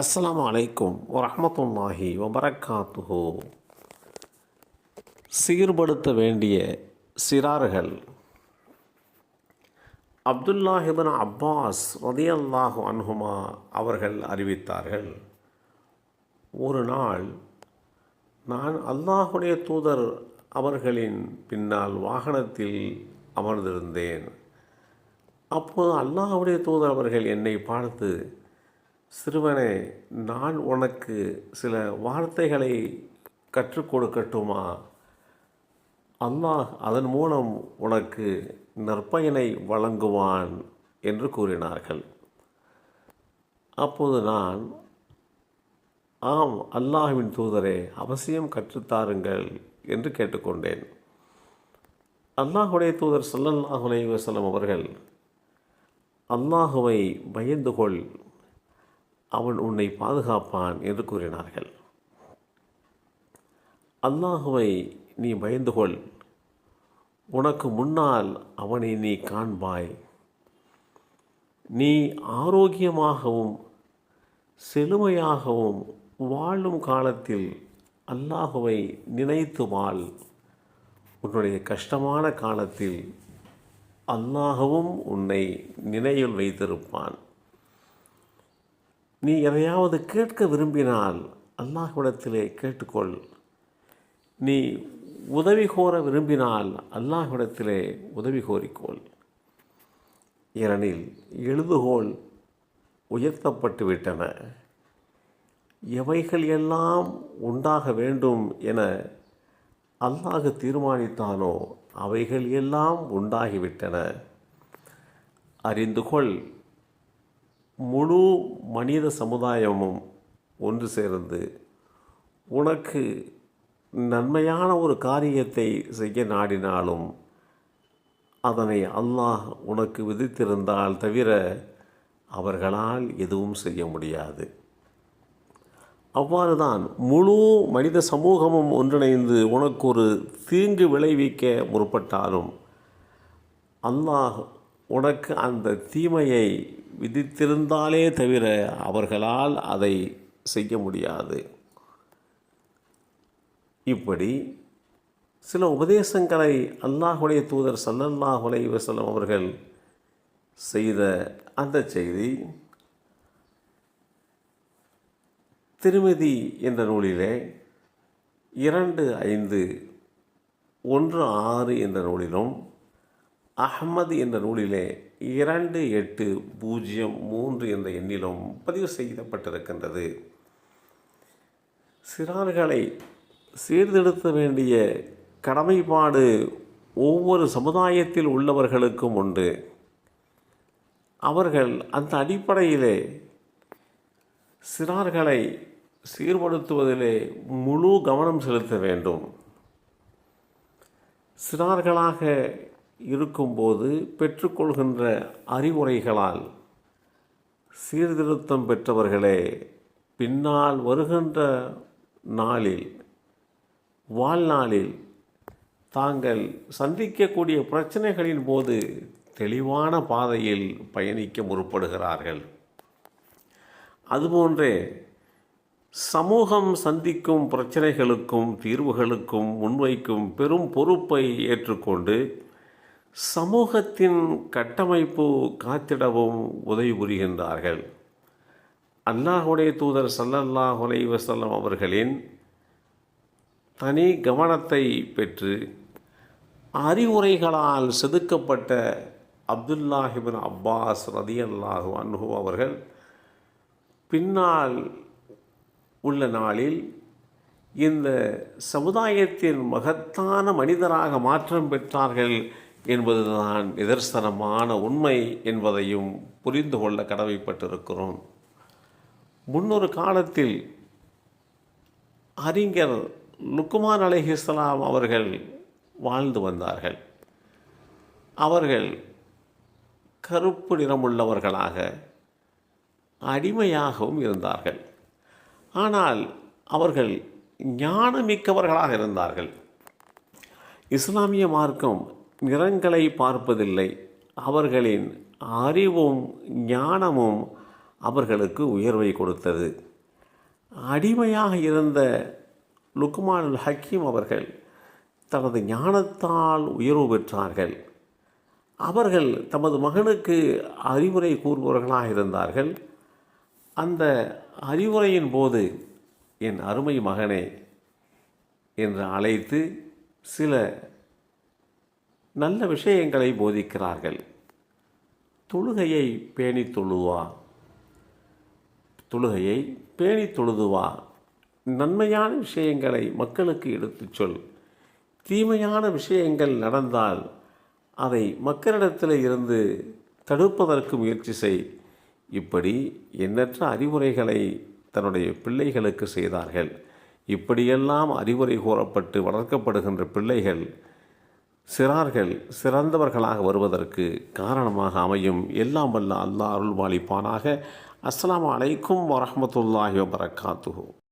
அஸ்லாம் அலைக்கும் வரமத்துல்லாஹி வபரக்காத்துஹோ சீர்படுத்த வேண்டிய சிறார்கள். அப்துல்லாஹிபின் அப்பாஸ் ரதியல்லாஹு அன்ஹுமா அவர்கள் அறிவித்தார்கள். ஒரு நாள் நான் அல்லாஹுடைய தூதர் அவர்களின் பின்னால் வாகனத்தில் அமர்ந்திருந்தேன். அப்போது அல்லாஹுடைய தூதர் அவர்கள் என்னை பார்த்து சிறுவனே நான் உனக்கு சில வார்த்தைகளை கற்றுக் கொடுக்கட்டுமா? அல்லாஹ் அதன் மூலம் உனக்கு நற்பயனை வழங்குவான் என்று கூறினார்கள். அப்போது நான் ஆம் அல்லாஹுவின் தூதரே அவசியம் கற்றுத்தாருங்கள் என்று கேட்டுக்கொண்டேன். அல்லாஹுடைய தூதர் சல்லல்லாஹுலே வசலம் அவர்கள் அல்லாஹுவை பயந்து கொள் அவன் உன்னை பாதுகாப்பான் என்று கூறினார்கள். அல்லாஹுவை நீ பயந்து கொள் உனக்கு முன்னால் அவனை நீ காண்பாய். நீ ஆரோக்கியமாகவும் செழுமையாகவும் வாழும் காலத்தில் அல்லாஹுவை நினைத்து வாழ். உன்னுடைய கஷ்டமான காலத்தில் அல்லாஹவும் உன்னை நினைவில் வைத்திருப்பான். நீ எதையாவது கேட்க விரும்பினால் அல்லாஹ்விடத்திலே கேட்டுக்கொள். நீ உதவி கோர விரும்பினால் அல்லாஹ்விடத்திலே உதவி கோரிக்கோள். ஏனெனில் எழுதுகோள் உயர்த்தப்பட்டு விட்டன. எவைகள் எல்லாம் உண்டாக வேண்டும் என அல்லாஹ் தீர்மானித்தானோ அவைகள் எல்லாம் உண்டாகிவிட்டன. அறிந்து கொள் முழு மனித சமுதாயமும் ஒன்று சேர்ந்து உனக்கு நன்மையான ஒரு காரியத்தை செய்ய நாடினாலும் அதனை அல்லாஹ் உனக்கு விதித்திருந்தால் தவிர அவர்களால் எதுவும் செய்ய முடியாது. அவ்வாறுதான் முழு மனித சமூகமும் ஒன்றிணைந்து உனக்கு ஒரு தீங்கு விளைவிக்க முற்பட்டாலும் அல்லாஹ் உனக்கு அந்த தீமையை விதித்திருந்தாலே தவிர அவர்களால் அதை செய்ய முடியாது. இப்படி சில உபதேசங்களை அல்லாஹுடைய தூதர் சல்லல்லாஹ் வசலம் அவர்கள் செய்த அந்த செய்தி திருமதி என்ற நூலிலே இரண்டு ஐந்து ஒன்று ஆறு என்ற நூலிலும் அஹ்மது என்ற நூலிலே இரண்டு எட்டு பூஜ்ஜியம் மூன்று என்ற எண்ணிலும் பதிவு செய்யப்பட்டிருக்கின்றது. சிறார்களை சீர்திருத்த வேண்டிய கடமைப்பாடு ஒவ்வொரு சமுதாயத்தில் உள்ளவர்களுக்கும் உண்டு. அவர்கள் அந்த அடிப்படையிலே சிறார்களை சீர்படுத்துவதிலே முழு கவனம் செலுத்த வேண்டும். சிறார்களாக இருக்கும்போது பெற்றுக்கொள்கின்ற அறிவுரைகளால் சீர்திருத்தம் பெற்றவர்களே பின்னால் வருகின்ற நாளில் வாழ்நாளில் தாங்கள் சந்திக்கக்கூடிய பிரச்சனைகளின் போது தெளிவான பாதையில் பயணிக்க முற்படுகிறார்கள். அதுபோன்றே சமூகம் சந்திக்கும் பிரச்சனைகளுக்கும் தீர்வுகளுக்கும் முன்வைக்கும் பெரும் பொறுப்பை ஏற்றுக்கொண்டு சமூகத்தின் கட்டமைப்பு காத்திடவும் உதவி புரிகின்றார்கள். அல்லாஹுடைய தூதர் சல்லல்லாஹ் வசல்லம் அவர்களின் தனி கவனத்தை பெற்று அறிவுரைகளால் செதுக்கப்பட்ட அப்துல்லாஹிபின் அப்பாஸ் ரதியல்லாஹு அன்ஹு அவர்கள் பின்னால் உள்ள நாளில் இந்த சமுதாயத்தின் மகத்தான மனிதராக மாற்றம் பெற்றார்கள் என்பதுதான் நிதர்சனமான உண்மை என்பதையும் புரிந்து கொள்ள கடமைப்பட்டிருக்கிறோம். முன்னொரு காலத்தில் அறிஞர் லுக்குமான் அலிஹிஸ்லாம் அவர்கள் வாழ்ந்து வந்தார்கள். அவர்கள் கருப்பு நிறமுள்ளவர்களாக அடிமையாகவும் இருந்தார்கள். ஆனால் அவர்கள் ஞானமிக்கவர்களாக இருந்தார்கள். இஸ்லாமிய மார்க்கம் நிறங்களை பார்ப்பதில்லை. அவர்களின் அறிவும் ஞானமும் அவர்களுக்கு உயர்வை கொடுத்தது. அடிமையாக இருந்த லுக்மான் ஹக்கீம் அவர்கள் தனது ஞானத்தால் உயர்வு பெற்றார்கள். அவர்கள் தமது மகனுக்கு அறிவுரை கூறுபவர்களாக இருந்தார்கள். அந்த அறிவுரையின் போது என் அருமை மகனே என்று அழைத்து சில நல்ல விஷயங்களை போதிக்கிறார்கள். தொழுகையை பேணி தொழுவா. தொழுகையை பேணி தொழுதுவா. நன்மையான விஷயங்களை மக்களுக்கு எடுத்துச் சொல். தீமையான விஷயங்கள் நடந்தால் அதை மக்களிடத்தில் இருந்து தடுப்பதற்கு முயற்சி செய். இப்படி எண்ணற்ற அறிவுரைகளை தன்னுடைய பிள்ளைகளுக்கு செய்தார்கள். இப்படியெல்லாம் அறிவுரை கூறப்பட்டு வளர்க்கப்படுகின்ற பிள்ளைகள் சிறார்கள் சிறந்தவர்களாக வருவதற்கு காரணமாக அமையும். எல்லாம் வல்ல அல்லாஹ் அருள்வாளிப்பானாக. அஸ்லாம் அலைக்கும் வரமத்துல்லாஹி வபரகாத்துஹு